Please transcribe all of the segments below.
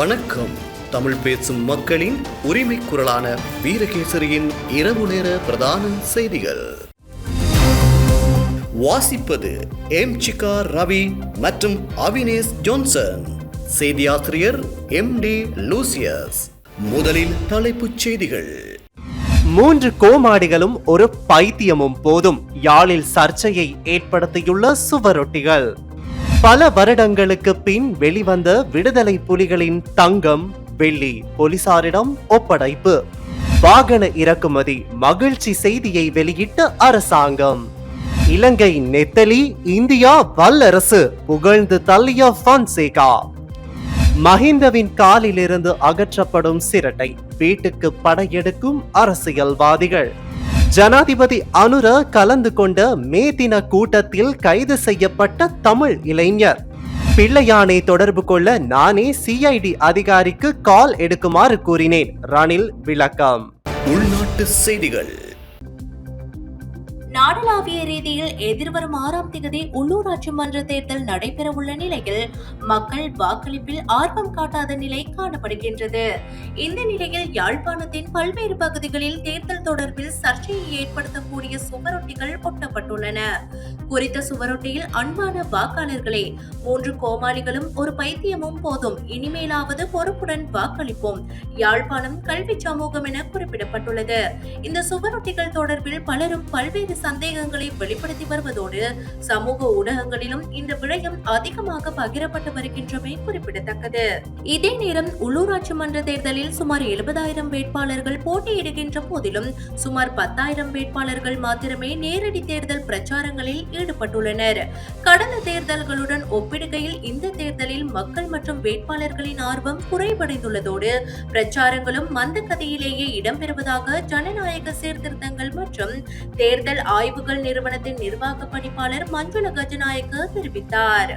வணக்கம். தமிழ் பேசும் மக்களின் உரிமை குரலான வீரகேசரியின் இரவு நேர பிரதான செய்திகள். வாசிப்பது எம் சிகா ரவி மற்றும் அவினேஷ் ஜோன்சன். செய்தியாசிரியர் எம் டி லூசியஸ். முதலில் தலைப்புச் செய்திகள். மூன்று கோமாடிகளும் ஒரு பைத்தியமும் போதும். யாழில் சர்ச்சையை ஏற்படுத்தியுள்ள சுவரொட்டிகள். பல வருடங்களுக்கு பின் வெளிவந்த விடுதலை புலிகளின் தங்கம் வெள்ளி போலீசாரிடம் ஒப்படைப்பு. வாகன இறக்குமதி மகிழ்ச்சி செய்தியை வெளியிட்ட அரசாங்கம். இலங்கை நெத்தலி இந்தியா வல்லரசு புகழ்ந்து தள்ளிய ஃபான்சேகா. மஹிந்தவின் காலிலிருந்து அகற்றப்படும் சிரட்டை வீட்டுக்கு படையெடுக்கும் அரசியல்வாதிகள். ஜனாதிபதி அனுர கலந்து கொண்ட மே தின கூட்டத்தில் கைது செய்யப்பட்ட தமிழ் இளைஞர். பிள்ளையானை தொடர்பு கொள்ள நானே சிஐடி அதிகாரிக்கு கால் எடுக்குமாறு கூறினேன். ரணில் விளக்கம். உள்நாட்டு செய்திகள். நாடளாவிய ரீதியில் எதிர்வரும் ஆறாம் தேதி உள்ளூராட்சி மன்ற தேர்தல் நடைபெறவுள்ள நிலையில் மக்கள் வாக்களிப்பில் ஆர்வம் காட்டாத நிலை காணப்படுகின்றது. இந்த நிலையில் யாழ்ப்பாணத்தின் பல்வேறு பகுதிகளில் தேர்தல் தொடர்பில் சர்ச்சையை ஏற்படுத்தக்கூடிய சுவரொட்டிகள் ஒட்டப்பட்டுள்ளன குறித்த சுவரொட்டியில் அன்பான வாக்காளர்களே மூன்று கோமாளிகளும் ஒரு பைத்தியமும் போதும். இனிமேலாவது பொறுப்புடன் வாக்களிப்போம். யாழ்ப்பாணம் கல்வி சமூகம் என குறிப்பிடப்பட்டுள்ளது. இந்த சுவரொட்டிகள் தொடர்பில் பலரும் பல்வேறு சந்தேகங்களை வெளிப்படுத்தி வருவதோடு சமூக ஊடகங்களிலும் இந்த விடயம் அதிகமாக பகிரப்பட்டு வருகின்றமை குறிப்பிடத்தக்கது. இதே நேரம் உள்ளூராட்சி மன்ற தேர்தலில் சுமார் எழுபதாயிரம் வேட்பாளர்கள் போட்டியிடுகின்ற போதிலும் சுமார் பத்தாயிரம் வேட்பாளர்கள் மாத்திரமே நேரடி தேர்தல் பிரச்சாரங்களில் ஈடுபட்டுள்ளனர். கடந்த தேர்தல்களுடன் ஒப்பிடுகையில் இந்த தேர்தலில் மக்கள் மற்றும் வேட்பாளர்களின் ஆர்வம் குறைவடைந்துள்ளதோடு பிரச்சாரங்களும் மந்த கதையிலேயே இடம்பெறுவதாக ஜனநாயக சீர்திருத்தங்கள் மற்றும் தேர்தல் ஆய்வுகள் நிறுவனத்தின் நிர்வாக பணிப்பாளர் மஞ்சுள கஜநாயக்க தெரிவித்தார்.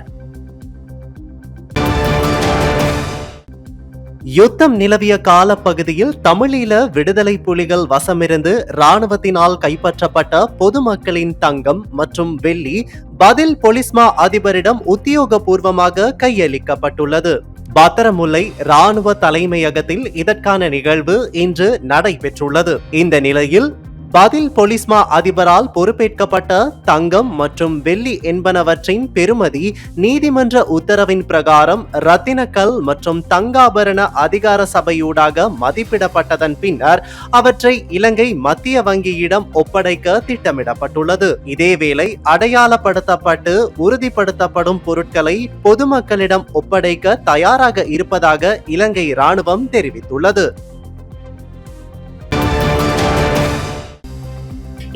யுத்தம் நிலவிய காலப்பகுதியில் தமிழீழ விடுதலை புலிகள் வசமிருந்து இராணுவத்தினால் கைப்பற்றப்பட்ட பொதுமக்களின் தங்கம் மற்றும் வெள்ளி பதில் பொலிஸ்மா அதிபரிடம் உத்தியோகபூர்வமாக கையளிக்கப்பட்டுள்ளது. பத்திரமுல்லை ராணுவ தலைமையகத்தில் இதற்கான நிகழ்வு இன்று நடைபெற்றுள்ளது. இந்த நிலையில் பதில் பொலிஸ்மா அதிபரால் பொறுப்பேற்கப்பட்ட தங்கம் மற்றும் வெள்ளி என்பனவற்றின் பெறுமதி நீதிமன்ற உத்தரவின் பிரகாரம் ரத்தினக்கல் மற்றும் தங்காபரண அதிகார சபையூடாக மதிப்பிடப்பட்டதன் பின்னர் அவற்றை இலங்கை மத்திய வங்கியிடம் ஒப்படைக்க திட்டமிடப்பட்டுள்ளது. இதேவேளை அடையாளப்படுத்தப்பட்டு உறுதிப்படுத்தப்படும் பொருட்களை பொதுமக்களிடம் ஒப்படைக்க தயாராக இருப்பதாக இலங்கை ராணுவம் தெரிவித்துள்ளது.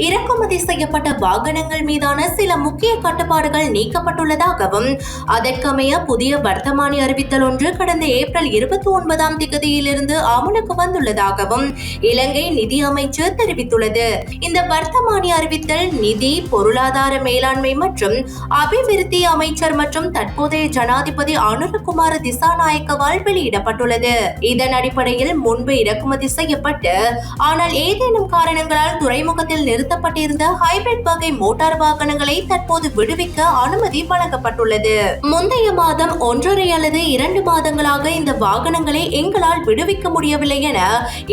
இறக்குமதி செய்யப்பட்ட வாகனங்கள் மீதான சில முக்கிய கட்டுப்பாடுகள் நீக்கப்பட்டுள்ளதாகவும் அதற்கமைய புதிய வர்த்தமானி அறிவித்தல் ஒன்று கடந்த ஏப்ரல் இருபத்தி ஒன்பதாம் திகதியிலிருந்து அமலுக்கு வந்துள்ளதாகவும் இலங்கை நிதி அமைச்சர் தெரிவித்துள்ளது. இந்த வர்த்தமானி அறிவித்தல் நிதி பொருளாதார மேலாண்மை மற்றும் அபிவிருத்தி அமைச்சர் மற்றும் தற்போதைய ஜனாதிபதி அனுரகுமார திசாநாயக்கவால் வெளியிடப்பட்டுள்ளது. இதன் அடிப்படையில் முன்பு இறக்குமதி செய்யப்பட்டு ஆனால் ஏதேனும் காரணங்களால் துறைமுகத்தில் நிறுத்த நிறுத்தப்பட்டிருந்த ஹைபிரிட் வகை மோட்டார் வாகனங்களை தற்போது விடுவிக்க அனுமதி வழங்கப்பட்டுள்ளது. முந்தைய மாதம் ஒன்றரை அல்லது இரண்டு மாதங்களாக இந்த வாகனங்களை எங்களால் விடுவிக்க முடியவில்லை என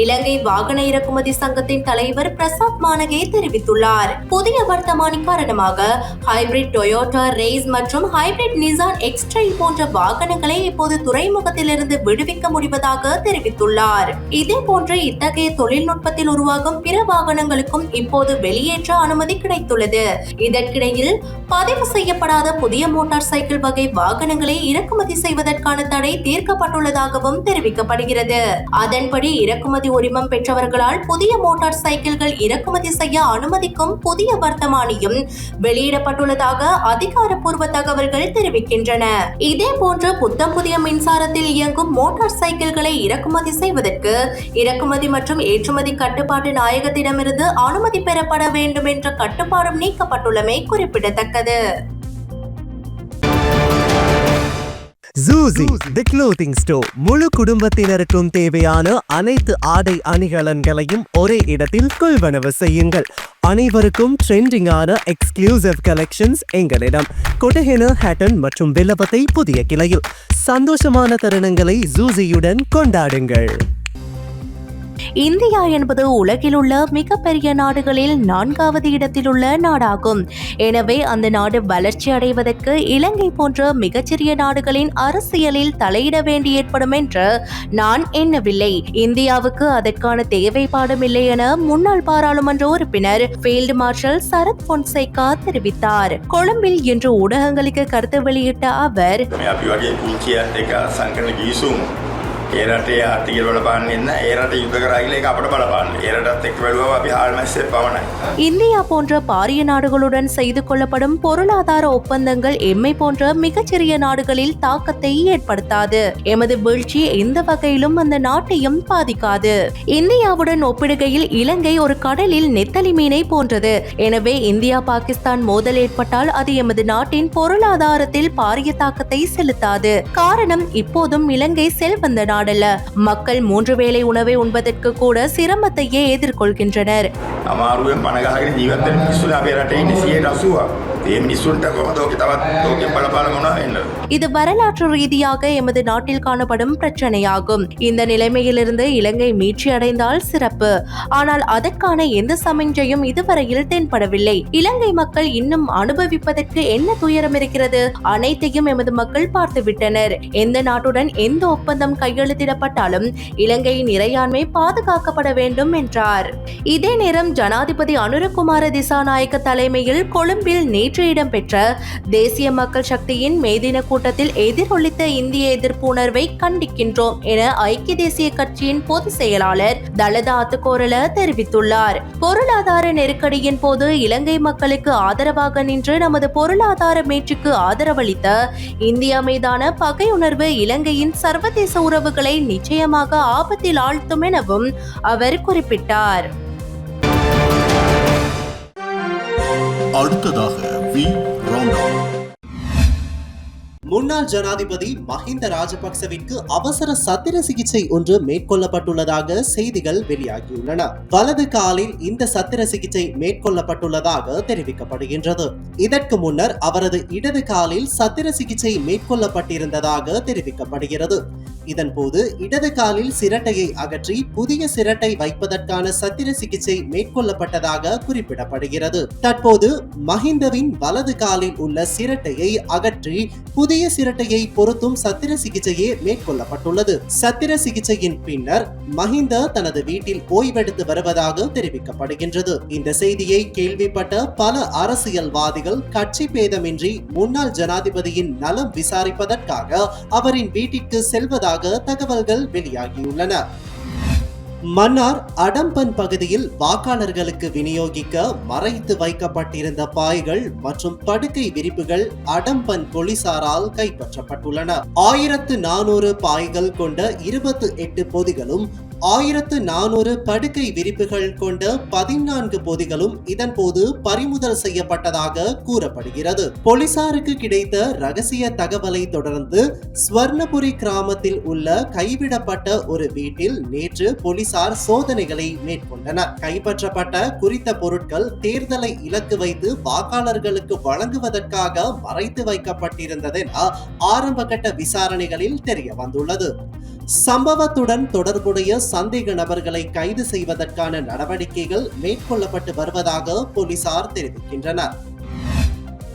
இலங்கை வாகன இறக்குமதி சங்கத்தின் தலைவர் பிரசாத் மானகே தெரிவித்துள்ளார். புதிய வர்த்தமானி காரணமாக ஹைபிரிட் டொயோட்டா ரேஸ் மற்றும் ஹைபிரிட் நிசான் எக்ஸ்ட்ரைல் போன்ற வாகனங்களை இப்போது துறைமுகத்திலிருந்து விடுவிக்க முடிவதாக தெரிவித்துள்ளார். இதே போன்று இத்தகைய தொழில்நுட்பத்தில் உருவாகும் பிற வாகனங்களுக்கும் இப்போது வெளியேற்ற அனுமதி கிடைத்துள்ளது. இதற்கிடையில் பதிவு செய்யப்படாத புதிய மோட்டார் சைக்கிள் வகை வாகனங்களை இறக்குமதி செய்வதற்கான தடை தீர்க்கப்பட்டுள்ளதாகவும் தெரிவிக்கப்படுகிறது. அதன்படி இறக்குமதி உரிமம் பெற்றவர்களால் புதிய மோட்டார் சைக்கிள்கள் இறக்குமதி செய்ய அனுமதிக்கும் புதிய வர்த்தமானியும் வெளியிடப்பட்டுள்ளதாக அதிகாரப்பூர்வ தகவல்கள் தெரிவிக்கின்றன. இதே போன்று புத்தம் புதிய மின்சாரத்தில் இயங்கும் மோட்டார் சைக்கிள்களை இறக்குமதி செய்வதற்கு இறக்குமதி மற்றும் ஏற்றுமதி கட்டுப்பாட்டு நாயகத்திடமிருந்து அனுமதி செயல்பட வேண்டும் என்ற கட்டுப்பாடும் நீக்கப்பட்டுள்ளமை குறிப்பிடத்தக்கது. ஜூசி தி க்ளோத்திங் ஸ்டோர் முழு குடும்பத்தினருக்கும் தேவையான அனைத்து ஆடை அணிகலன்களையும் ஒரே இடத்தில் கொள்வனவு செய்யுங்கள். அனைவருக்கும் ட்ரெண்டிங்கான எக்ஸ்க்ளூசிவ் கலெக்ஷன்ஸ் எங்களிடம். கொட்டஹென ஹேட்டன் மற்றும் வில்லபத்தை புதிய கிளையில். சந்தோஷமான தருணங்களை ஜூசியுடன் கொண்டாடுங்கள். இந்தியா என்பது உலகில் உள்ள மிகப்பெரிய நாடுகளில் நான்காவது இடத்தில் உள்ள நாடாகும். எனவே அந்த நாடு வளர்ச்சி அடைவதற்கு இலங்கை போன்ற மிகச்சிறிய நாடுகளின் அரசியலில் தலையிட வேண்டி ஏற்படும் என்று நான் எண்ணவில்லை. இந்தியாவுக்கு அதற்கான தேவைப்பாடும் இல்லை என முன்னாள் பாராளுமன்ற உறுப்பினர் ஃபீல்டு மார்ஷல் சரத் பொன்சேகா தெரிவித்தார். கொழும்பில் இன்று ஊடகங்களுக்கு கருத்து வெளியிட்ட அவர் මේ අපි වගේ පුංචියත් එක සංකරන ගිවිසුම් ඒ රටේ ආර්ථිකය බලපාන්නේ නැහැ. ඒ රට යුද්ධ කරා කියලා ඒක අපිට බලපාන්න. ඒ රටත් එක්ක බැලුවම අපි හාල්මැස්සේ පමණයි. இந்தியா போன்ற பாரிய நாடுகளுடன் செய்து கொள்ளப்படும் பொருளாதார ஒப்பந்தங்கள் எம்மை போன்ற மிகச்சிறிய நாடுகளில் தாக்கத்தை ஏற்படுத்தாது எமது வீழ்ச்சி எந்த வகையிலும் அந்த நாட்டையும் பாதிக்காது இந்தியாவுடன் ஒப்பிடுகையில் இலங்கை ஒரு கடலில் நெத்தலி மீனை போன்றது எனவே இந்தியா பாகிஸ்தான் மோதல் ஏற்பட்டால் அது எமது நாட்டின் பொருளாதாரத்தில் பாரிய தாக்கத்தை செலுத்தாது காரணம் இப்போதும் இலங்கை செல்வந்த நாடல்ல மக்கள் மூன்று வேளை உணவை உண்பதற்கு கூட சிரமத்தையே எதிர்கொள்கின்றனர் අමාරුවෙන් පණ ගහගෙන ජීවත් වෙන මිනිස්සුලා අපේ රටේ ඉන්නේ 180ක්. ඒ මිනිස්සුන්ට කොහොමද ඔක තවත් ලෝකෙ බලපාන මොනවා වෙන්නද? இது வரலாற்று ரீதியாக எமது நாட்டில் காணப்படும் பிரச்சனையாகும் இந்த நிலைமையிலிருந்து இலங்கை மீட்சி அடைந்தால் சிறப்பு ஆனால் அதற்கான எந்த சமிஞ்சையும் இதுவரையில் தென்படவில்லை இலங்கை மக்கள் இன்னும் அனுபவிப்பதற்கு என்ன துயரம் இருக்கிறது அனைத்தையும் எமது மக்கள் பார்த்துவிட்டனர் எந்த நாட்டுடன் எந்த ஒப்பந்தம் கையெழுத்திடப்பட்டாலும் இலங்கையின் இறையாண்மை பாதுகாக்கப்பட வேண்டும் என்றார். இதே நேரம் ஜனாதிபதி அனுரகுமார திசாநாயக்க தலைமையில் கொழும்பில் நேற்று இடம்பெற்ற தேசிய மக்கள் சக்தியின் மேதின கூட்டத்தில் எதிரொலித்த இந்திய எதிர்ப்பு உணர்வை கண்டிக்கின்றோம் என ஐக்கிய தேசிய கட்சியின் பொதுச் செயலாளர் தலதா அத்துக்கோரல தெரிவித்துள்ளார். பொருளாதார நெருக்கடியின் போது இலங்கை மக்களுக்கு ஆதரவாக நின்று நமது பொருளாதார மீட்சிக்கு ஆதரவளித்த இந்தியா மீதான பகையுணர்வு இலங்கையின் சர்வதேச உறவு உறவுகளை நிச்சயமாக ஆபத்தில் ஆழ்த்தும் எனவும் அவர் குறிப்பிட்டார். அடுத்ததாக வி. ரவுண்ட் முன்னாள் ஜனாதிபதி மஹிந்த ராஜபக்சவிற்கு அவசர சத்திர சிகிச்சை ஒன்று மேற்கொள்ளப்பட்டுள்ளதாக செய்திகள் வெளியாகியுள்ளன. வலது காலில் இந்த சத்திர சிகிச்சை மேற்கொள்ளப்பட்டுள்ளதாக தெரிவிக்கப்படுகின்றது. இதற்கு முன்னர் அவரது இடது காலில் சத்திர சிகிச்சை மேற்கொள்ளப்பட்டிருந்ததாக தெரிவிக்கப்படுகிறது. இதன்போது இடது காலில் சிரட்டையை அகற்றி புதிய சிரட்டை வைப்பதற்கான சத்திர சிகிச்சை மேற்கொள்ளப்பட்டதாக குறிப்பிடப்படுகிறது. தற்போது மஹிந்தவின் வலது காலில் உள்ள சிரட்டையை அகற்றி புதிய இதய சிரட்டையை பொருத்தும் சத்திர சிகிச்சையே மேற்கொள்ளப்பட்டுள்ளது. சத்திர சிகிச்சையின் பின்னர் மஹிந்த தனது வீட்டில் ஓய்வெடுத்து வருவதாக தெரிவிக்கப்படுகின்றது. இந்த செய்தியை கேள்விப்பட்ட பல அரசியல்வாதிகள் கட்சி பேதமின்றி முன்னாள் ஜனாதிபதியின் நலம் விசாரிப்பதற்காக அவரின் வீட்டிற்கு செல்வதாக தகவல்கள் வெளியாகியுள்ளன. மன்னார் அடம்பன் பகுதியில் வாக்காளர்களுக்கு விநியோகிக்க மறைத்து வைக்கப்பட்டிருந்த பாய்கள் மற்றும் படுக்கை விரிப்புகள் அடம்பன் போலீசாரால் கைப்பற்றப்பட்டுள்ளன. ஆயிரத்து நானூறு பாய்கள் கொண்ட இருபத்து எட்டு பொதிகளும் ஆயிரத்து நானூறு படுக்கை விரிப்புகள் கொண்ட பதினான்கு பொதிகளும் இதன்போது பறிமுதல் செய்யப்பட்டதாக கூறப்படுகிறது. போலீசாருக்கு கிடைத்த ரகசிய தகவலை தொடர்ந்து ஸ்வர்ணபுரி கிராமத்தில் உள்ள கைவிடப்பட்ட ஒரு வீட்டில் நேற்று போலீசார் சோதனைகளை மேற்கொண்டனர். கைப்பற்றப்பட்ட குறித்த பொருட்கள் தேர்தலை இலக்கு வைத்து வாக்காளர்களுக்கு வழங்குவதற்காக மறைத்து வைக்கப்பட்டிருந்ததென ஆரம்பகட்ட விசாரணைகளில் தெரிய வந்துள்ளது சம்பவத்துடன் தொடர்புடைய சந்தேக நபர்களை கைது செய்வதற்கான நடவடிக்கைகள் மேற்கொள்ளப்பட்டு வருவதாக போலீசார் தெரிவிக்கின்றனர்.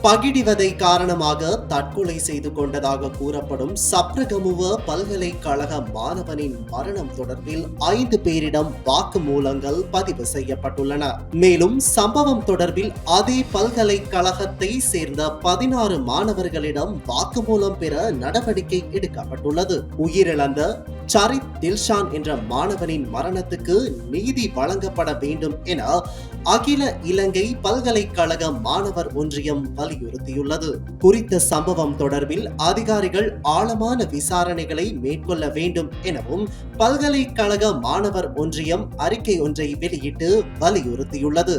பகிடிவதை காரணமாக தற்கொலை செய்து கொண்டதாக கூறப்படும் சப்ரகமுவ பல்கலைக்கழக மாணவனின் மரணம் தொடர்பில் ஐந்து பேரிடம் வாக்குமூலங்கள் பதிவு செய்யப்பட்டுள்ளன. மேலும் சம்பவம் தொடர்பில் அதே பல்கலைக்கழகத்தை சேர்ந்த பதினாறு மாணவர்களிடம் வாக்குமூலம் பெற நடவடிக்கை எடுக்கப்பட்டுள்ளது. உயிரிழந்த சரித் தில்ஷான் என்ற மாணவனின் மரணத்துக்கு நீதி வழங்கப்பட வேண்டும் என அகில இலங்கை பல்கலைக்கழக மாணவர் ஒன்றியம் வலியுறுத்தியுள்ளது குறித்த சம்பவம் தொடர்பில் அதிகாரிகள் ஆழமான விசாரணைகளை மேற்கொள்ள வேண்டும் எனவும் பல்கலைக்கழக மாணவர் ஒன்றியம் அறிக்கை ஒன்றை வெளியிட்டு வலியுறுத்தியுள்ளது.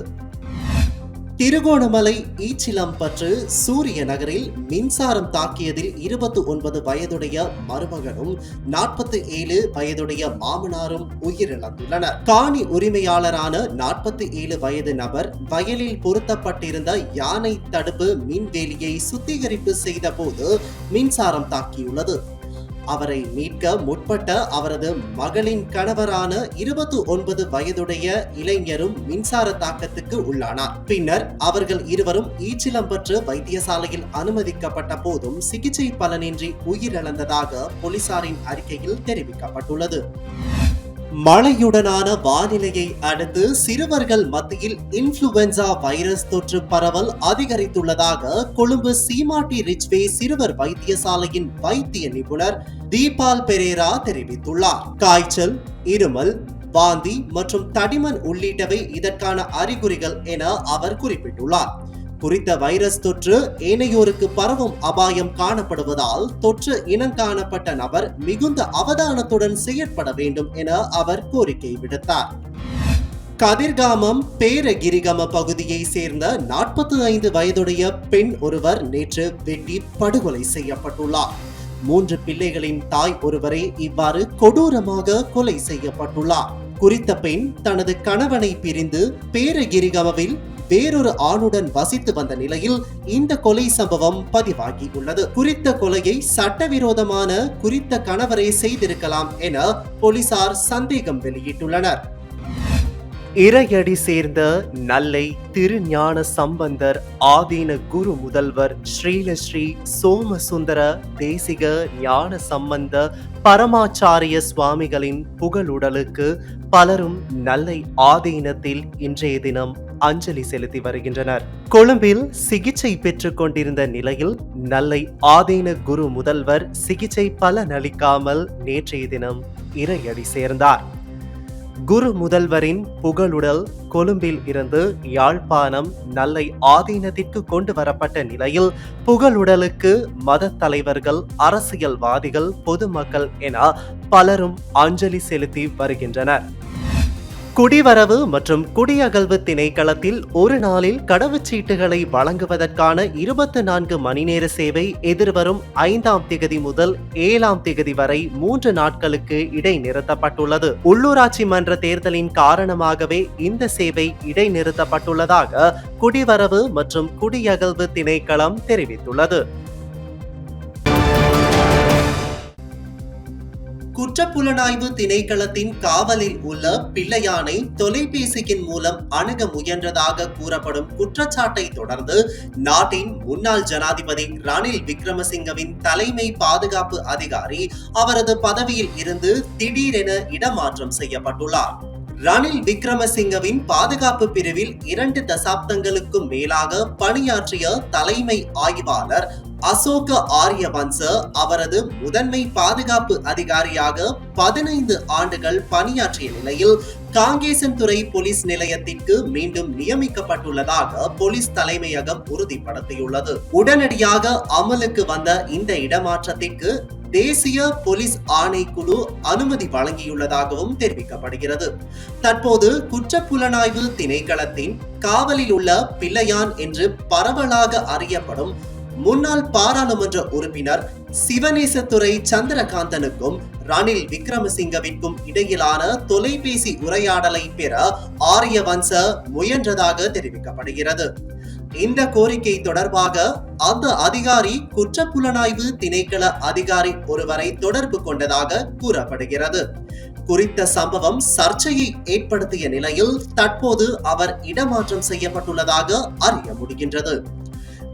திருகோணமலை ஈச்சிலம்பற்று சூரிய நகரில் மின்சாரம் தாக்கியதில் இருபத்தி ஒன்பது வயதுடைய மருமகனும் நாற்பத்தி ஏழு வயதுடைய மாமனாரும் உயிரிழந்துள்ளனர். காணி உரிமையாளரான நாற்பத்தி ஏழு வயது நபர் வயலில் பொருத்தப்பட்டிருந்த யானை தடுப்பு மின்வேலியை சுத்திகரிப்பு செய்த போது மின்சாரம் தாக்கியுள்ளது. அவரை மீட்க முற்பட்ட அவரது மகளின் கணவரான இருபத்தி ஒன்பது வயதுடைய இளைஞரும் மின்சார தாக்கத்துக்கு உள்ளானார். பின்னர் அவர்கள் இருவரும் ஈச்சிலம்பற்று வைத்தியசாலையில் அனுமதிக்கப்பட்ட போதும் சிகிச்சை பலனின்றி உயிரிழந்ததாக போலீசாரின் அறிக்கையில் தெரிவிக்கப்பட்டுள்ளது. மழையுடனான வானிலையை அடுத்து சிறுவர்கள் மத்தியில் இன்ஃப்ளூவன்சா வைரஸ் தொற்று பரவல் அதிகரித்துள்ளதாக கொழும்பு சீமாட்டி ரிச்வே சிறுவர் வைத்தியசாலையின் வைத்திய நிபுணர் தீபால் பெரேரா தெரிவித்துள்ளார். காய்ச்சல் இருமல் வாந்தி மற்றும் தடிமன் உள்ளிட்டவை இதற்கான அறிகுறிகள் என அவர் குறிப்பிட்டுள்ளார். குறித்த வைரஸ் தொற்று ஏனையோருக்கு பரவும் அபாயம் காணப்படுவதால் தொற்று இனங்காணப்பட்ட நபர் மிகுந்த அவதானத்துடன் செயற்பட வேண்டும் என அவர் கோரிக்கை விடுத்தார். கதிர்காமம் பேரகிரிகம பகுதியை சேர்ந்த நாற்பத்தி ஐந்து வயதுடைய பெண் ஒருவர் நேற்று வெட்டி படுகொலை செய்யப்பட்டுள்ளார். மூன்று பிள்ளைகளின் தாய் ஒருவரே இவ்வாறு கொடூரமாக கொலை செய்யப்பட்டுள்ளார். குறித்த பெண் தனது கணவனை பிரிந்து பேரகிரிகமவில் வேறொரு ஆணுடன் வசித்து வந்த நிலையில் இந்த கொலை சம்பவம் பதிவாகியுள்ளது. குறித்த கொலையை சட்டவிரோதமான குறித்த கணவரே செய்திருக்கலாம் என போலீசார் சந்தேகம் வெளியிட்டுள்ளனர். இறையடி சேர்ந்த நல்லை திருஞான சம்பந்தர் ஆதீன குரு முதல்வர் ஸ்ரீலஸ்ரீ சோமசுந்தர தேசிக ஞான சம்பந்த பரமாச்சாரிய சுவாமிகளின் புகழுடலுக்கு பலரும் நல்லை ஆதீனத்தில் இன்றைய தினம் அஞ்சலி செலுத்தி வருகின்றனர். கொழும்பில் சிகிச்சை பெற்றுக் கொண்டிருந்த நிலையில் நல்லை ஆதீன குரு முதல்வர் சிகிச்சை பலனளிக்காமல் நேற்றைய தினம் இறையடி சேர்ந்தார். குரு முதல்வரின் புகழுடல் கொழும்பில் இருந்து யாழ்ப்பாணம் நல்லை ஆதீனத்திற்கு கொண்டு வரப்பட்ட நிலையில் புகழுடலுக்கு மத தலைவர்கள் அரசியல்வாதிகள் பொதுமக்கள் என பலரும் அஞ்சலி செலுத்தி வருகின்றனர். குடிவரவு மற்றும் குடியகல்வு திணைக்களத்தில் ஒரு நாளில் கடவுச்சீட்டுகளை வழங்குவதற்கான இருபத்தி நான்கு மணி நேர சேவை எதிர்வரும் ஐந்தாம் திகதி முதல் ஏழாம் திகதி வரை மூன்று நாட்களுக்கு இடைநிறுத்தப்பட்டுள்ளது. உள்ளூராட்சி மன்ற தேர்தலின் காரணமாகவே இந்த சேவை இடைநிறுத்தப்பட்டுள்ளதாக குடிவரவு மற்றும் குடியகல்வு திணைக்களம் தெரிவித்துள்ளது. குற்றப்புலனாய்வு திணைக்களத்தின் காவலில் உள்ள பிள்ளையானை தொலைபேசியின் மூலம் அணுக முயன்றதாக கூறப்படும் குற்றச்சாட்டை தொடர்ந்து நாட்டின் முன்னாள் ஜனாதிபதி ரணில் விக்ரமசிங்கவின் தலைமை பாதுகாப்பு அதிகாரி அவரது பதவியில் இருந்து திடீரென இடமாற்றம் செய்யப்பட்டுள்ளார். ரணில் விக்ரமசிங்கவின் பாதுகாப்பு பிரிவில் இரண்டு தசாப்தங்களுக்கும் மேலாக பணியாற்றிய தலைமை ஆய்வாளர் அசோக ஆரியவன்ச அவரது முதன்மை பாதுகாப்பு அதிகாரியாக பதினைந்து ஆண்டுகள் பணியாற்றிய நிலையில் காங்கேசன்துறை போலீஸ் நிலையத்திற்கு மீண்டும் நியமிக்கப்பட்டுள்ளதாக போலீஸ் தலைமையகம் உறுதிப்படுத்தியுள்ளது. உடனடியாக அமலுக்கு வந்த இந்த இடமாற்றத்திற்கு தேசிய போலீஸ் ஆணைக்குழு அனுமதி வழங்கியுள்ளதாகவும் தெரிவிக்கப்படுகிறது. தற்போது குற்றப்புலனாய்வு திணைக்களத்தின் காவலில் உள்ள பிள்ளையான் என்று பரவலாக அறியப்படும் முன்னாள் பாராளுமன்ற உறுப்பினர் சிவநேசத்துறை சந்திரகாந்தனுக்கும் ரணில் விக்ரமசிங்கவிற்கும் இடையிலான தொலைபேசி உரையாடலை பெற ஆரியவன்ச முயன்றதாக தெரிவிக்கப்படுகிறது. இந்த கோரிக்கை தொடர்பாக அந்த அதிகாரி குற்றப்புலனாய்வு திணைக்கள அதிகாரி ஒருவரை தொடர்பு கொண்டதாக கூறப்படுகிறது. குறித்த சம்பவம் சர்ச்சையை ஏற்படுத்திய நிலையில் தற்போது அவர் இடமாற்றம் செய்யப்பட்டுள்ளதாக அறிய முடிகின்றது.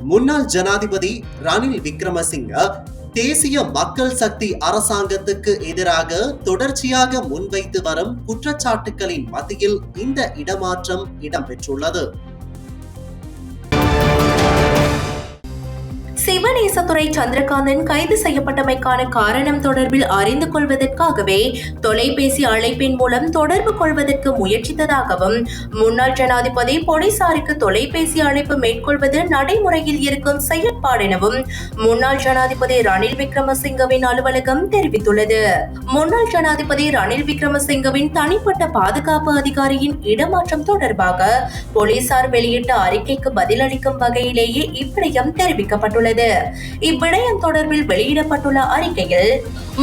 முன்னாள் ஜனாதிபதி ரணில் விக்ரமசிங்க தேசிய மக்கள் சக்தி அரசாங்கத்துக்கு எதிராக தொடர்ச்சியாக முன்வைத்து வரும் குற்றச்சாட்டுகளின் மத்தியில் இந்த இடமாற்றம் இடம்பெற்றுள்ளது. சிவநேசத்துறை சந்திரகாந்தன் கைது செய்யப்பட்டமைக்கான காரணம் தொடர்பில் அறிந்து கொள்வதற்காகவே தொலைபேசி அழைப்பின் மூலம் தொடர்பு கொள்வதற்கு முயற்சித்ததாகவும் முன்னாள் ஜனாதிபதி போலீசாருக்கு தொலைபேசி அழைப்பு மேற்கொள்வது நடைமுறையில் இருக்கும் செயற்பாடெனவும் முன்னாள் ஜனாதிபதி ரணில் விக்ரமசிங்கவின் அலுவலகம் தெரிவித்துள்ளது. முன்னாள் ஜனாதிபதி ரணில் விக்ரமசிங்கவின் தனிப்பட்ட பாதுகாப்பு அதிகாரியின் இடமாற்றம் தொடர்பாக போலீசார் வெளியிட்ட அறிக்கைக்கு பதிலளிக்கும் வகையிலேயே இவ்விடயம் தெரிவிக்கப்பட்டுள்ளது. இவ்விடயம் தொடர்பில் வெளியிடப்பட்டுள்ள அறிக்கையில்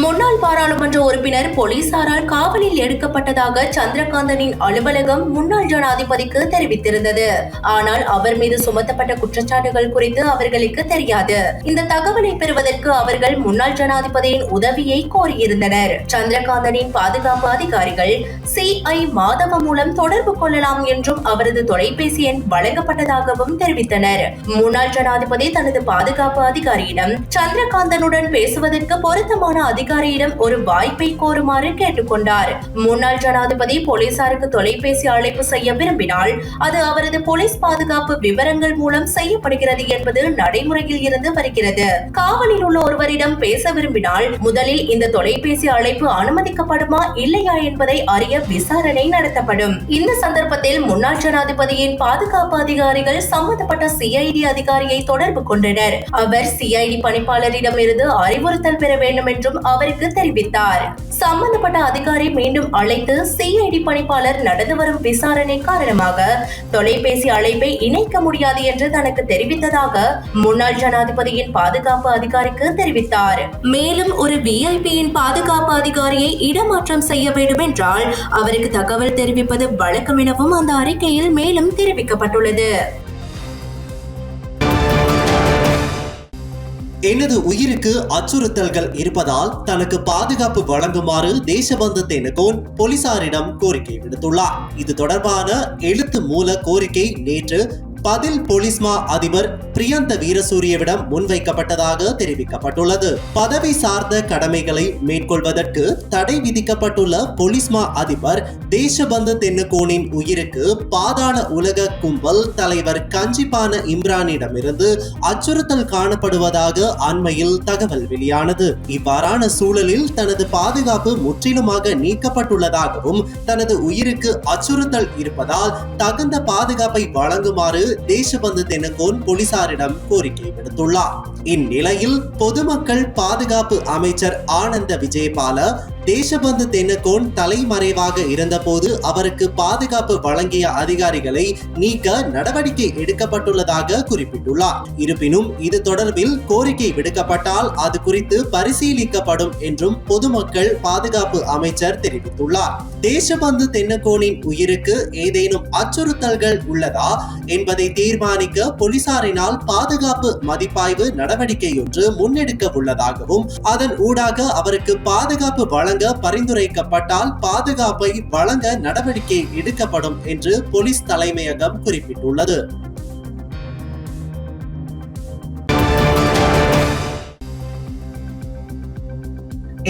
முன்னாள் பாராளுமன்ற உறுப்பினர் போலீசாரால் காவலில் எடுக்கப்பட்டதாக சந்திரகாந்தனின் அலுவலகம் முன்னாள் ஜனாதிபதிக்கு தெரிவித்திருந்தது. ஆனால் அவர் மீது சுமத்தப்பட்ட குற்றச்சாட்டுகள் குறித்து அவர்களுக்கு தெரியாது. இந்த தகவலை பெறுவதற்கு அவர்கள் முன்னாள் ஜனாதிபதியின் உதவியை கோரியிருந்தனர். சந்திரகாந்தனின் பாதுகாப்பு அதிகாரிகள் சிஐ மாதவ மூலம் தொடர்பு கொள்ளலாம் என்றும் அவரது தொலைபேசி எண் வழங்கப்பட்டதாகவும் தெரிவித்தனர். முன்னாள் ஜனாதிபதி தனது பாதுகாப்பு அதிகாரியிடம் சந்திரகாந்தனுடன் பேசுவதற்கு பொருத்தமான அதிகாரியிடம் ஒரு வாய்ப்பை கோருமாறு கேட்டுக்கொண்டார். முன்னாள் ஜனாதிபதி போலீசாருக்கு தொலைபேசி அழைப்பு செய்ய விரும்பினால் அது அவரது போலீஸ் பாதுகாப்பு விவரங்கள் மூலம் செய்யப்படுகிறது என்பது நடைமுறையில் இருந்து வருகிறது. காவலில் உள்ள ஒருவரிடம் பேச விரும்பினால் முதலில் இந்த தொலைபேசி அழைப்பு அனுமதிக்கப்படுமா இல்லையா என்பதை அறிய விசாரணை நடத்தப்படும். இந்த சந்தர்ப்பத்தில் முன்னாள் ஜனாதிபதியின் பாதுகாப்பு அதிகாரிகள் சம்பந்தப்பட்ட சிஐடி அதிகாரியை தொடர்பு கொண்டனர். அவர் சிஐடி பணிப்பாளரிடமிருந்து அறிவுறுத்தல் பெற வேண்டும் என்றும் அவருக்கு தெரிவித்தார். சம்பந்தப்பட்ட அதிகாரி மீண்டும் அழைத்து சிஐடி பணிப்பாளர் நடந்து வரும் விசாரணை காரணமாக தொலைபேசி அழைப்பை இணைக்க முடியாது என்று தனக்கு தெரிவித்ததாக முன்னாள் ஜனாதிபதியின் பாதுகாப்பு அதிகாரிக்கு தெரிவித்தார். மேலும் ஒரு விஐபியின் பாதுகாப்பு அதிகாரியை இடமாற்றம் செய்ய வேண்டும் என்றால் அவருக்கு தகவல் தெரிவிப்பது வழக்கம் எனவும் அந்த அறிக்கையில் மேலும் தெரிவிக்கப்பட்டுள்ளது. எனது உயிருக்கு அச்சுறுத்தல்கள் இருப்பதால் தனக்கு பாதுகாப்பு வழங்குமாறு தேசபந்து தென்னகோன் போலீசாரிடம் கோரிக்கை விடுத்துள்ளார். இது தொடர்பான எழுத்து மூல கோரிக்கை நேற்று பதில் போலீஸ்மா அதிபர் பிரியந்த வீரசூரியவிடம் முன்வைக்கப்பட்டதாக தெரிவிக்கப்பட்டுள்ளது. பதவி சார்ந்த கடமைகளை மேற்கொள்வதற்கு தடை விதிக்கப்பட்டுள்ள போலீஸ்மா அதிபர் தேசபந்து தென்னுகோனின் உயிருக்கு பாதாள உலக கும்பல் தலைவர் கஞ்சிபான இம்ரானிடமிருந்து அச்சுறுத்தல் காணப்படுவதாக அண்மையில் தகவல் வெளியானது. இவ்வாறான சூழலில் தனது பாதுகாப்பு முற்றிலுமாக நீக்கப்பட்டுள்ளதாகவும் தனது உயிருக்கு அச்சுறுத்தல் இருப்பதால் தகுந்த பாதுகாப்பை வழங்குமாறு தேசபந்து தென்னகோன் போலீசாரிடம் கோரிக்கை விடுத்துள்ளார். இந்நிலையில் பொதுமக்கள் பாதுகாப்பு அமைச்சர் ஆனந்த விஜயபால தேசபந்து தென்னகோன் தலைமறைவாக இருந்தபோது அவருக்கு பாதுகாப்பு வழங்கிய அதிகாரிகளை நீக்க நடவடிக்கை எடுக்கப்பட்டுள்ளதாக குறிப்பிட்டுள்ளார். இருப்பினும் இது தொடர்பில் கோரிக்கை விடுக்கப்பட்டால் அது குறித்து பரிசீலிக்கப்படும் என்றும் பொதுமக்கள் பாதுகாப்பு அமைச்சர் தெரிவித்துள்ளார். தேசபந்து தென்னகோனின் உயிருக்கு ஏதேனும் அச்சுறுத்தல்கள் உள்ளதா என்பதை தீர்மானிக்க போலீசாரினால் பாதுகாப்பு மதிப்பாய்வு நடவடிக்கை ஒன்று முன்னெடுக்க உள்ளதாகவும் அதன் ஊடாக அவருக்கு பாதுகாப்பு வழங்க பரிந்துரைக்கப்பட்டால் பாதுகாப்பை வழங்க நடவடிக்கை எடுக்கப்படும் என்று போலீஸ் தலைமையகம் குறிப்பிட்டுள்ளது.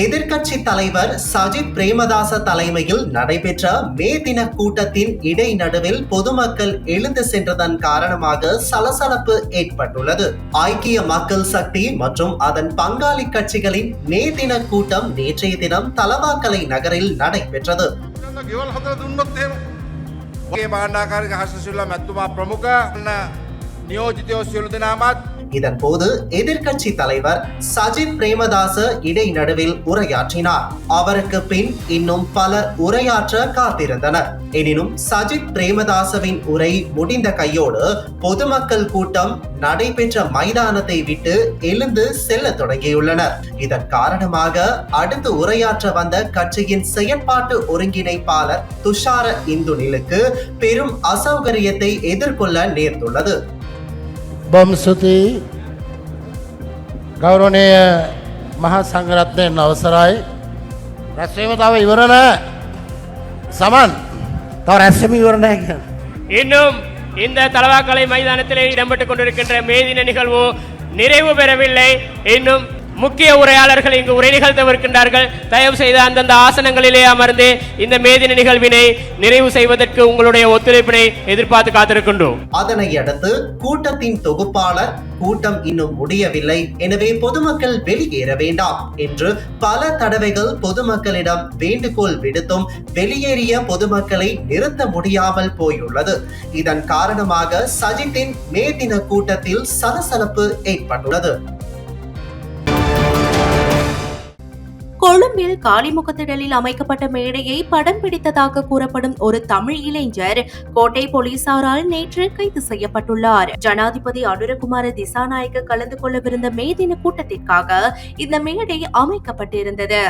எதிர்கட்சி தலைவர் சஜித் பிரேமதாச தலைமையில் நடைபெற்ற மே தின கூட்டத்தின் இடை நடுவில் பொதுமக்கள் எழுந்து சென்றதன் காரணமாக சலசலப்பு ஏற்பட்டுள்ளது. ஐக்கிய மக்கள் சக்தி மற்றும் அதன் பங்காளி கட்சிகளின் மே தின கூட்டம் நேற்றைய தினம் தலவாக்கலை நகரில் நடைபெற்றது. பிரமுக நியோஜித்தோ சிறுதினாமாத் இதன்போது எதிர்க்கட்சி தலைவர் சஜித் பிரேமதாச இடை நடுவில் உரையாற்றினார். அவருக்கு பின் இன்னும் பலர் உரையாற்ற காத்திருந்தனர். எனினும் சஜித் பிரேமதாசவின் உரை முடிந்த கையோடு பொதுமக்கள் கூட்டம் நடைபெற்ற மைதானத்தை விட்டு எழுந்து செல்ல தொடங்கியுள்ளனர். இதன் காரணமாக அடுத்து உரையாற்ற வந்த கட்சியின் செயற்பாட்டு ஒருங்கிணைப்பாளர் துஷார இந்துனிலுக்கு பெரும் அசௌகரியத்தை எதிர்கொள்ள நேர்ந்துள்ளது. බොම් ස්තුතියි ගෞරවනය මහා සංගරත්නයෙන් අවසරයි රැස්වීම තව ඉවරණ සමන් තව රැස්සම ඉවරණය කිය இன்னும் இந்த தலவாக்கலை மைதானத்திலே இடம்பெற்றுக் கொண்டிருக்கின்ற மேதின நிகழ்வு நிறைவு பெறவில்லை இன்னும் முக்கிய உரையாளர்கள் இங்கு உரை நிகழ்த்தவிருக்கின்றார்கள். தயவு செய்து அந்தந்த ஆசனங்களிலே அமர்ந்து இந்த மேதின நிகழ்வினை நிறைவு செய்வதற்கு உங்களுடைய ஒத்துழைப்பினை எதிர்பார்த்து காத்திருக்கின்றோம். அதனை அடுத்து கூட்டத்தின் தொகுப்பாளர் கூட்டம் இன்னும் முடியவில்லை. எனவே பொதுமக்கள் வெளியேற வேண்டாம் என்று பல தடவைகள் பொதுமக்களிடம் வேண்டுகோள் விடுத்தும் வெளியேறிய பொதுமக்களை நிறுத்த முடியாமல் போயுள்ளது. இதன் காரணமாக சஜித்தின் மே தின கூட்டத்தில் சலசலப்பு ஏற்பட்டுள்ளது. கொழும்பில் காலிமுகத்திடலில் அமைக்கப்பட்ட மேடையை படம் பிடித்ததாக கூறப்படும் ஒரு தமிழ் இளைஞர் கோட்டை போலீசாரால் நேற்று கைது செய்யப்பட்டுள்ளார். ஜனாதிபதி அனுரகுமார திசாநாயக்க கலந்து கொள்ளவிருந்த மே தின கூட்டத்திற்காக இந்த மேடை அமைக்கப்பட்டிருந்தது.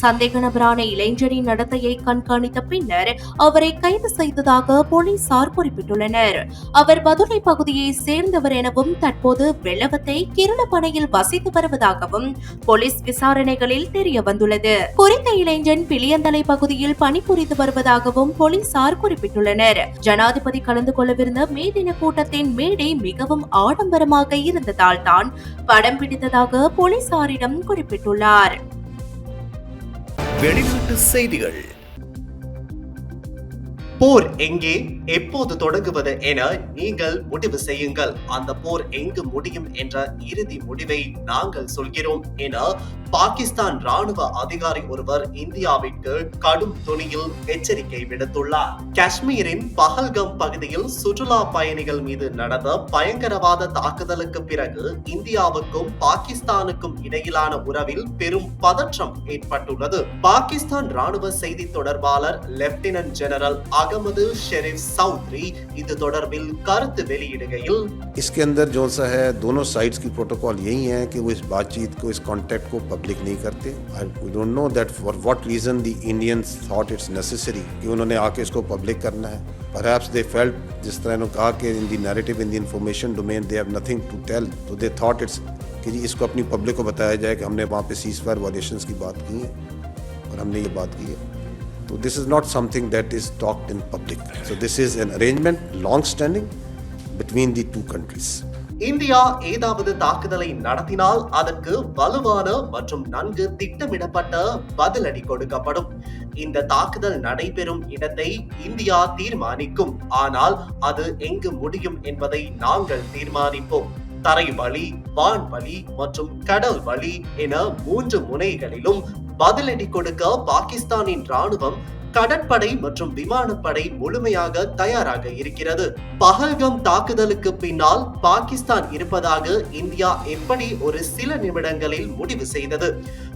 சந்தேக நபரான இளைஞரின் நடத்தையை கண்காணித்த பின்னர் அவரை கைது செய்ததாக போலீசார் குறிப்பிட்டுள்ளனர். அவர் மதுரை பகுதியை சேர்ந்தவர் எனவும் தற்போது வெள்ளவத்தை கிருணப்பனையில் வசித்து வருவதாகவும் போலீஸ் விசாரணைகளில் தெரிய வந்துள்ளது குறித்த இளைஞன் பிளியந்தலை பகுதியில் பணிபுரிந்து வருவதாகவும் போலீசார் குறிப்பிட்டுள்ளனர். ஜனாதிபதி கலந்து கொள்ளவிருந்த மே தின கூட்டத்தின் மேடை மிகவும் ஆடம்பரமாக இருந்ததால் தான் படம் பிடித்ததாக போலீசாரிடம் குறிப்பிட்டுள்ளார். வெளிநாட்டு செய்திகள். போர் எங்கே? எப்போது தொடங்குவது என நீங்கள் முடிவு செய்யுங்கள். அந்த போர் எங்கு முடியும் என்ற இறுதி முடிவை நாங்கள் சொல்கிறோம் என பாகிஸ்தான் ராணுவ அதிகாரி ஒருவர் இந்தியாவிற்கு கடும் துணியில் எச்சரிக்கை விடுத்துள்ளார். காஷ்மீரின் பஹல்கம் பகுதியில் சுற்றுலா பயணிகள் மீது நடந்த பயங்கரவாத தாக்குதலுக்கு பிறகு இந்தியாவுக்கும் பாகிஸ்தானுக்கும் இடையிலான உறவில் பெரும் பதற்றம் ஏற்பட்டுள்ளது. பாகிஸ்தான் ராணுவ செய்தி தொடர்பாளர் லெப்டினன்ட் ஜெனரல் அகமது ஷெரீப் சௌத்ரி இது தொடர்பில் கருத்து வெளியிடுகையில் इसके अंदर जो सा है दोनों साइड्स की प्रोटोकॉल यही है कि वो इस बातचीत को इस कॉन्टेक्ट को पब्लिक नहीं करते I we don't know that for what reason the Indians thought it's necessary कि उन्होंने आके इसको पब्लिक करना है परहैप्स दे फेल्ट जिस तरह इन्होंने कहा कि in the narrative in the information domain they have nothing to tell तो दे थॉट इट्स कि जी इसको अपनी पब्लिक को बताया जाए कि हमने वहाँ पे सीज फायर वायलेशंस की बात की है और हमने ये बात की है So this is not something that is talked in public. So this is an arrangement long standing between the two countries. India ஏதாவது தாக்குதலை நடத்தினால் அதற்கு வலுவான மற்றும் நன்கு திட்டமிடப்பட்ட பதிலடி கொடுக்கப்படும் இந்த தாக்குதல் நடைபெறும் இடத்தை இந்தியா தீர்மானிக்கும் ஆனால் அது எங்கு முடியும் என்பதை நாங்கள் தீர்மானிப்போம் தரை வழி வான்வழி மற்றும் கடல் வழி என மூன்று முனைகளிலும் பதிலடி கொடுக்க பாகிஸ்தானின் ராணுவம் கடற்படை மற்றும் விமானப்படை முழுமையாக தயாராக இருக்கிறது. பஹல்கம் தாக்குதலுக்கு பின்னால் பாகிஸ்தான் இருப்பதாக இந்தியா எப்படி ஒரு சில நிமிடங்களில் முடிவு செய்தது?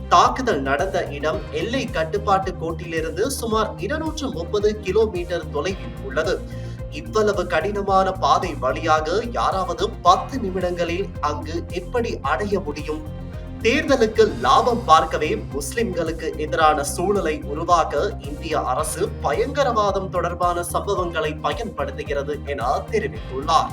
தாக்குதல் நடந்த இடம் எல்லை கட்டுப்பாட்டு கோட்டிலிருந்து சுமார் இருநூற்று முப்பது கிலோமீட்டர் தொலைவில் உள்ளது. இவ்வளவு கடினமான பாதை வழியாக யாராவது பத்து நிமிடங்களில் அங்கு எப்படி அடைய முடியும்? தேர்தலுக்கு லாபம் பார்க்கவே முஸ்லிம்களுக்கு எதிரான சூழலை உருவாக்க இந்திய அரசு பயங்கரவாதம் தொடர்பான சம்பவங்களை பயன்படுத்துகிறது என தெரிவித்துள்ளார்.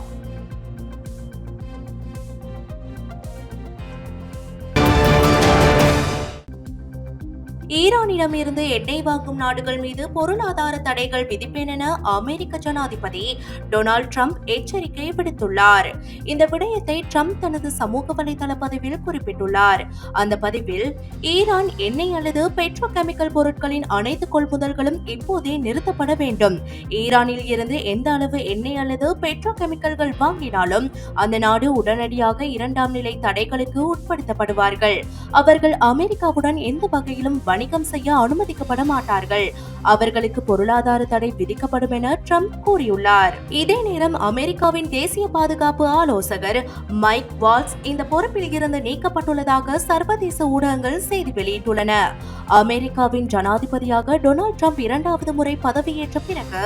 ஈரானிடமிருந்து எண்ணெய் வாங்கும் நாடுகள் மீது பொருளாதார தடைகள் விதிப்பேன் என அமெரிக்க ஜனாதிபதி டொனால்ட் ட்ரம்ப் எச்சரிக்கை விடுத்துள்ளார். இந்த விடயத்தை ட்ரம்ப் தனது சமூக வலைதள பதிவில் குறிப்பிட்டுள்ளார். அந்த பதிவில் ஈரான் எண்ணெய் அல்லது பெட்ரோ கெமிக்கல் பொருட்களின் அனைத்து கொள்முதல்களும் இப்போதே நிறுத்தப்பட வேண்டும். ஈரானில் இருந்து எந்த அளவு எண்ணெய் அல்லது பெட்ரோ கெமிக்கல்கள் வாங்கினாலும் அந்த நாடு உடனடியாக இரண்டாம் நிலை தடைகளுக்கு உட்படுத்தப்படுவார்கள். அவர்கள் அமெரிக்காவுடன் எந்த வகையிலும் வணிகம் செய்ய அனுமதிக்கப்பட மாட்டார்கள். அவர்களுக்கு பொருளாதார தடை விதிக்கப்படும் என ட்ரம்ப் கூறியுள்ளார். இதே நேரம் அமெரிக்காவின் தேசிய பாதுகாப்பு ஆலோசகர் மைக் வால்ஸ் இந்த பொறுப்பில் இருந்து நீக்கப்பட்டுள்ளதாக சர்வதேச ஊடகங்கள் செய்தி வெளியிட்டுள்ளன. அமெரிக்காவின் ஜனாதிபதியாக டொனால்ட் ட்ரம்ப் இரண்டாவது முறை பதவியேற்ற பிறகு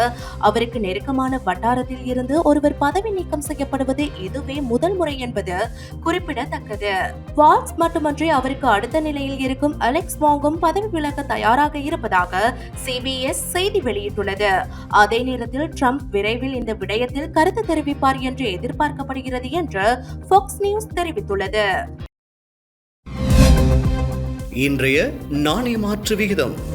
அவருக்கு நெருக்கமான வட்டாரத்தில் இருந்து ஒருவர் பதவி நீக்கம் செய்யப்படுவது இதுவே முதல் முறை என்பது குறிப்பிடத்தக்கது. வால்ஸ் மட்டுமன்றி அவருக்கு அடுத்த நிலையில் இருக்கும் அலெக்ஸ் வாங்கும் பதவி விலக தயாராக இருப்பதாக சிபிஎஸ் செய்தி வெளியிட்டுள்ளது. அதே நேரத்தில் ட்ரம்ப் விரைவில் இந்த விடயத்தில் கருத்து தெரிவிப்பார் என்று எதிர்பார்க்கப்படுகிறது என்று ஃபாக்ஸ் நியூஸ் தெரிவித்துள்ளது. இன்றைய நாணய மாற்று விகிதம்.